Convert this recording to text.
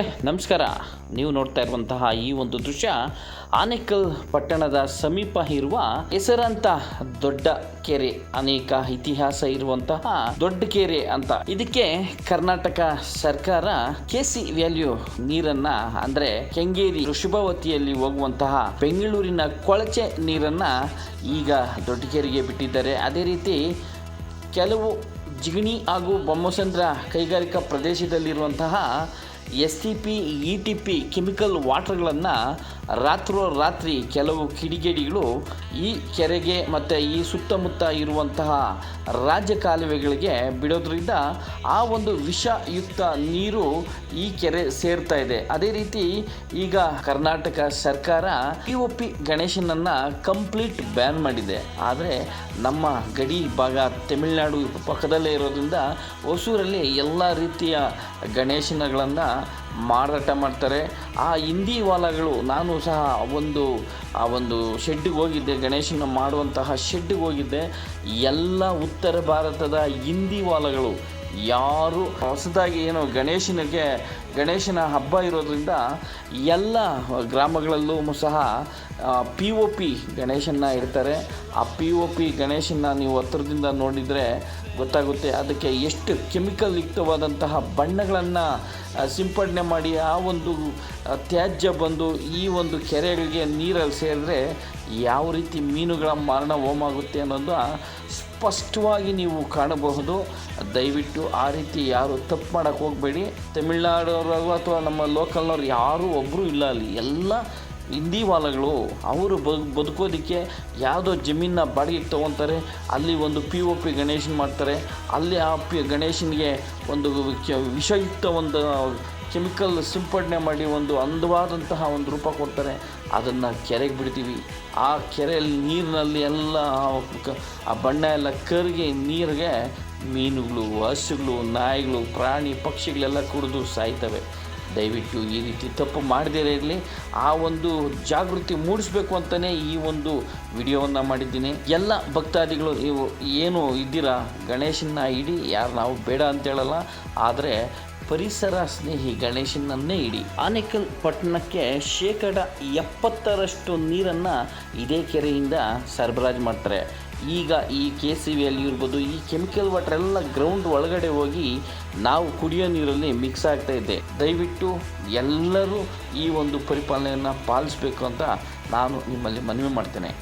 ನಮಸ್ಕಾರ. ನೀವು ನೋಡ್ತಾ ಇರುವಂತಹ ಈ ಒಂದು ದೃಶ್ಯ ಆನೇಕಲ್ ಪಟ್ಟಣದ ಸಮೀಪ ಇರುವ ಹೆಸರಂತ ದೊಡ್ಡ ಕೆರೆ, ಅನೇಕ ಇತಿಹಾಸ ಇರುವಂತಹ ದೊಡ್ಡ ಕೆರೆ ಅಂತ. ಇದಕ್ಕೆ ಕರ್ನಾಟಕ ಸರ್ಕಾರ ಕೆಸಿ ವ್ಯಾಲ್ಯೂ ನೀರನ್ನ, ಅಂದ್ರೆ ಕೆಂಗೇರಿ ಋಷಭವತಿಯಲ್ಲಿ ಹೋಗುವಂತಹ ಬೆಂಗಳೂರಿನ ಕೊಳಚೆ ನೀರನ್ನ ಈಗ ದೊಡ್ಡ ಕೆರೆಗೆ ಬಿಟ್ಟಿದ್ದಾರೆ. ಅದೇ ರೀತಿ ಕೆಲವು ಜಿಗಣಿ ಹಾಗೂ ಬೊಮ್ಮಸಂದ್ರ ಕೈಗಾರಿಕಾ ಪ್ರದೇಶದಲ್ಲಿರುವಂತಹ S T P, E T P chemical ವಾಟರ್ಗಳನ್ನು ರಾತ್ರೋರಾತ್ರಿ ಕೆಲವು ಕಿಡಿಗೇಡಿಗಳು ಈ ಕೆರೆಗೆ ಮತ್ತು ಈ ಸುತ್ತಮುತ್ತ ಇರುವಂತಹ ರಾಜ್ಯ ಕಾಲುವೆಗಳಿಗೆ ಬಿಡೋದ್ರಿಂದ ಆ ಒಂದು ವಿಷಯುಕ್ತ ನೀರು ಈ ಕೆರೆ ಸೇರ್ತಾ ಇದೆ. ಅದೇ ರೀತಿ ಈಗ ಕರ್ನಾಟಕ ಸರ್ಕಾರ ಪಿ ಒ ಪಿ ಗಣೇಶನನ್ನು ಕಂಪ್ಲೀಟ್ ಬ್ಯಾನ್ ಮಾಡಿದೆ. ಆದರೆ ನಮ್ಮ ಗಡಿ ಭಾಗ ತಮಿಳುನಾಡು ಪಕ್ಕದಲ್ಲೇ ಇರೋದ್ರಿಂದ ಹೊಸೂರಲ್ಲಿ ಎಲ್ಲ ರೀತಿಯ ಗಣೇಶನಗಳನ್ನು ಮಾರಾಟ ಮಾಡ್ತಾರೆ. ಆ ಹಿಂದಿ ವಾಲಗಳು, ನಾನು ಸಹ ಒಂದು, ಆ ಒಂದು ಶೆಡ್ಡಿಗೆ ಹೋಗಿದ್ದೆ, ಗಣೇಶನ ಮಾಡುವಂತಹ ಶೆಡ್ಡಿಗೆ ಹೋಗಿದ್ದೆ. ಎಲ್ಲ ಉತ್ತರ ಭಾರತದ ಹಿಂದಿ ವಾಲಗಳು, ಯಾರು ಹೊಸದಾಗಿ ಏನು ಗಣೇಶನಿಗೆ, ಗಣೇಶನ ಹಬ್ಬ ಇರೋದ್ರಿಂದ ಎಲ್ಲ ಗ್ರಾಮಗಳಲ್ಲೂ ಸಹ ಪಿ ಒ ಪಿ ಗಣೇಶನ ಇಡ್ತಾರೆ. ಆ ಪಿ ಒ ಪಿ ಗಣೇಶನ ನೀವು ಹತ್ರದಿಂದ ನೋಡಿದರೆ ಗೊತ್ತಾಗುತ್ತೆ. ಅದಕ್ಕೆ ಎಷ್ಟು ಕೆಮಿಕಲ್ ಯುಕ್ತವಾದಂತಹ ಬಣ್ಣಗಳನ್ನು ಸಿಂಪಡಣೆ ಮಾಡಿ ಆ ಒಂದು ತ್ಯಾಜ್ಯ ಬಂದು ಈ ಒಂದು ಕೆರೆಗಳಿಗೆ ನೀರಲ್ಲಿ ಸೇರಿದ್ರೆ ಯಾವ ರೀತಿ ಮೀನುಗಳ ಮರಣ ಹೋಮಾಗುತ್ತೆ ಅನ್ನೋದು ಸ್ಪಷ್ಟವಾಗಿ ನೀವು ಕಾಣಬಹುದು. ದಯವಿಟ್ಟು ಆ ರೀತಿ ಯಾರು ತಪ್ಪು ಮಾಡೋಕ್ಕೆ ಹೋಗಬೇಡಿ. ತಮಿಳ್ನಾಡವರು ಅಥವಾ ನಮ್ಮ ಲೋಕಲ್ನವ್ರು ಯಾರೂ ಒಬ್ಬರೂ ಇಲ್ಲ ಅಲ್ಲಿ. ಎಲ್ಲ ಹಿಂದಿ ವಾಲಗಳು ಅವರು ಬದು ಬದುಕೋದಕ್ಕೆ ಯಾವುದೋ ಜಮೀನ ಬಾಡಿಗೆ ತೊಗೊತಾರೆ, ಅಲ್ಲಿ ಒಂದು ಪಿ ಒ ಪಿ ಗಣೇಶನ್ ಮಾಡ್ತಾರೆ, ಅಲ್ಲಿ ಆ ಪಿ ಗಣೇಶನಿಗೆ ಒಂದು ವಿಷಯುಕ್ತ ಒಂದು ಕೆಮಿಕಲ್ ಸಿಂಪಡಣೆ ಮಾಡಿ ಒಂದು ಅಂದವಾದಂತಹ ಒಂದು ರೂಪ ಕೊಡ್ತಾರೆ, ಅದನ್ನು ಕೆರೆಗೆ ಬಿಡ್ತೀವಿ. ಆ ಕೆರೆಯಲ್ಲಿ ನೀರಿನಲ್ಲಿ ಎಲ್ಲ ಆ ಬಣ್ಣ ಎಲ್ಲ ಕರಗಿ ನೀರಿಗೆ ಮೀನುಗಳು, ಹಸುಗಳು, ನಾಯಿಗಳು, ಪ್ರಾಣಿ, ಪಕ್ಷಿಗಳೆಲ್ಲ ಕುಡಿದು ಸಾಯ್ತವೆ. ದಯವಿಟ್ಟು ಈ ರೀತಿ ತಪ್ಪು ಮಾಡದೇ ಇರಲಿ. ಆ ಒಂದು ಜಾಗೃತಿ ಮೂಡಿಸ್ಬೇಕು ಅಂತಲೇ ಈ ಒಂದು ವಿಡಿಯೋವನ್ನು ಮಾಡಿದ್ದೀನಿ. ಎಲ್ಲ ಭಕ್ತಾದಿಗಳು ಇವು ಏನು ಇದ್ದೀರಾ? ಗಣೇಶನ ಇಡಿ, ಯಾರು ನಾವು ಬೇಡ ಅಂತ ಹೇಳಲ್ಲ. ಆದರೆ ಪರಿಸರ ಸ್ನೇಹಿ ಗಣೇಶನನ್ನೇ ಇಡಿ. ಆನೇಕಲ್ ಪಟ್ಟಣಕ್ಕೆ ಶೇಕಡ ಎಪ್ಪತ್ತರಷ್ಟು ನೀರನ್ನು ಇದೇ ಕೆರೆಯಿಂದ ಸರಬರಾಜು ಮಾಡ್ತಾರೆ. ಈಗ ಈ ಕೆ ಸಿ ವಿಯಲ್ಲಿ ಇರ್ಬೋದು, ಈ ಕೆಮಿಕಲ್ ವಾಟರ್ ಎಲ್ಲ ಗ್ರೌಂಡ್ ಒಳಗಡೆ ಹೋಗಿ ನಾವು ಕುಡಿಯೋ ನೀರಲ್ಲಿ ಮಿಕ್ಸ್ ಆಗ್ತಾ ಇದೆ. ದಯವಿಟ್ಟು ಎಲ್ಲರೂ ಈ ಒಂದು ಪರಿಪಾಲನೆಯನ್ನು ಪಾಲಿಸಬೇಕು ಅಂತ ನಾನು ನಿಮ್ಮಲ್ಲಿ ಮನವಿ ಮಾಡ್ತೇನೆ.